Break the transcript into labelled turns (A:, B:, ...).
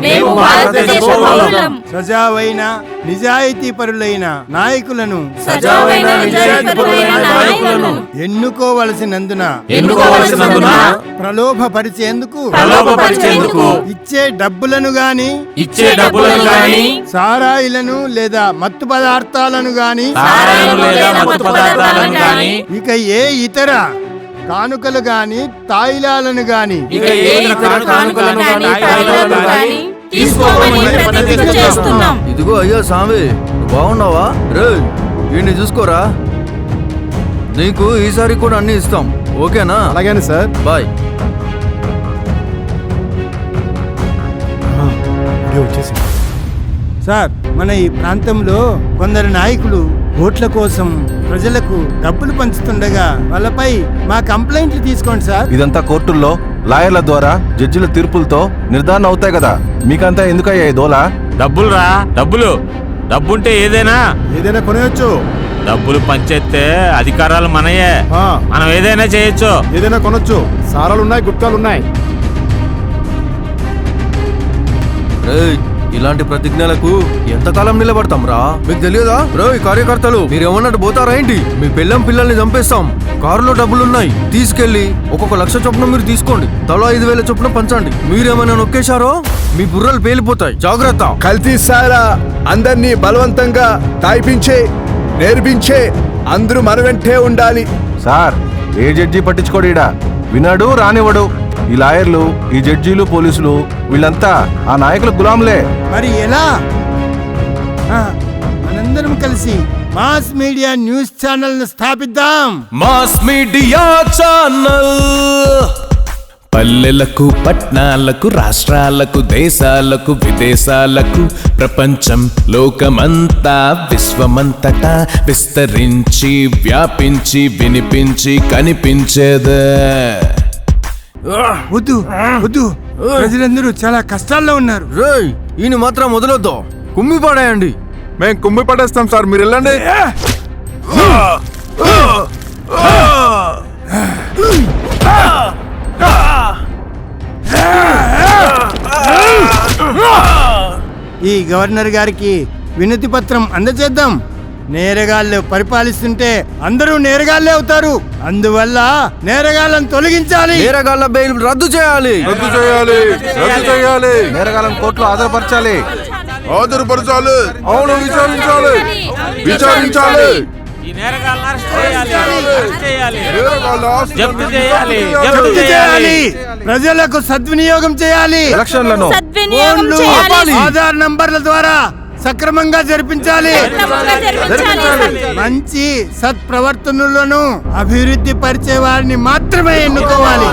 A: మేము భారతదేశ పౌరులం. సజావైన నిజాయితీ పరులైన నాయకులను
B: సజావైన నిజాయితీపరులైన నాయకులను
A: ఎన్నుకోవలసినందున ప్రలోభపరిచేందుకు
B: ప్రలోభపరిచేందుకు
A: ఇచ్చే డబ్బులను గాని
B: ఇచ్చే డబ్బులను గాని
A: సారాయిలను లేదా మత్తు పదార్థాలను గాని
B: సారాయిలు లేదా మత్తు పదార్థాలను గాని
A: ఇక ఏ ఇతర కానుకలు గాని తాయిలాలను గాని.
C: ఇదిగో అయ్యా స్వామి నువ్వు బాగున్నావా? రే వీడిని చూసుకోరా? నీకు ఈసారి కూడా అన్ని ఇస్తాం ఓకేనా?
D: అలాగే సార్.
C: బాయ్.
A: సార్ మన ఈ ప్రాంతంలో కొందరు నాయకులు ఓట్ల కోసం ప్రజలకు డబ్బులు పంచుతుండగా వాళ్ళపై మా కంప్లైంట్లు తీసుకోండి సార్.
E: ఇదంతా కోర్టుల్లో లాయర్ల ద్వారా జడ్జిల తీర్పులతో నిర్ధారణ అవుతాయి కదా. మీకంతా ఎందుకయ్యా ఈ దోల?
F: డబ్బులు రా డబ్బులు. డబ్బుంటే ఏదైనా.
D: ఏదైనా కొనేయొచ్చు.
F: డబ్బులు పంచేస్తే అధికారాలు మనయే.
D: ఆ,
F: మనం ఏదైనా చేయొచ్చు.
D: ఏదైనా కొనొచ్చు. సారాలు ఉన్నాయి గుట్కాలు ఉన్నాయి
C: రేయ్ ఇలాంటి ప్రతిజ్ఞలకు ఎంతకాలం నిలబడతాం రా? మీకు తెలియదా? రే కార్యకర్తలు మీరు ఏమన్నట్టు పోతారా ఏంటి? మీ పిల్లం పిల్లల్ని చంపేస్తాం. కారులో డబ్బులున్నాయి. తీసుకెళ్ళి ఒక్కొక్క లక్ష చొప్పున మీరు తీసుకోండి. తలో ఐదు వేల చొప్పున పంచండి. మీరేమైనా నొక్కేశారో? మీ బుర్రలు పేలిపోతాయి. జాగ్రత్త.
G: కల్తీ సారా అందరినీ బలవంతంగా తాయిపించే నేర్పించే అందరూ మన వెంటే ఉండాలి.
E: సార్ ఏ జడ్జి పట్టించుకోడీడా వినాడు రానివ్వడు. ఈ లాయర్లు ఈ జడ్జీలు పోలీసులు వీళ్ళంతా ఆ నాయకుల గులాంలే.
A: మరి ఎలా? ఆ, మనందరం కలిసి మాస్ మీడియా న్యూస్ ఛానల్ను స్థాపిద్దాం.
H: Mass media channel. పల్లెలకు పట్నాలకు రాష్ట్రాలకు దేశాలకు విదేశాలకు ప్రపంచం లోకమంతా విశ్వమంతటా విస్తరించి వ్యాపించి వినిపించి కనిపించేదే.
A: వద్దు వద్దు. ప్రజలందరూ చాలా కష్టాల్లో ఉన్నారు.
C: రేయ్ ఈయన మాత్రం వదలొద్దు. కుమ్మి పడేయండి.
G: మేము కుమ్మి పడేస్తాం సార్ మీరు వెళ్ళండి.
A: ఈ గవర్నర్ గారికి వినతి పత్రం అందజేద్దాం. నేరగాళ్ళు పరిపాలిస్తుంటే అందరూ నేరగాళ్ళే అవుతారు. అందువల్ల నేరగాళ్ళను తొలగించాలి.
C: నేరగాళ్ళ బెయిల్ రద్దు చేయాలి.
G: రద్దు చేయాలి. రద్దు చేయాలి.
E: నేరగాలం కోర్టులో హాజరుపరచాలి.
G: ఆదురుపరచాలి అవును విచారించాలి. విచారించాలి.
F: ఈ నేరగాళ్ళని అరెస్ట్ చేయాలి. అరెస్ట్ చేయాలి.
G: నేరగాళ్ళ ఆస్తులను
F: జప్తు చేయాలి.
G: జప్తు
F: జప్తు
A: జప్తు చేయాలి. ప్రజలకు సద్వినియోగం చేయాలి.
E: ఎలక్షన్లను
B: సద్వినియోగం
A: ఫోన్లు,
B: చేయాలి.
A: ఆధార్ నంబర్ల ద్వారా సక్రమంగా
B: జరిపించాలి.
A: మంచి సత్ప్రవర్తనలను అభివృద్ధి పరిచే వారిని మాత్రమే ఎన్నుకోవాలి.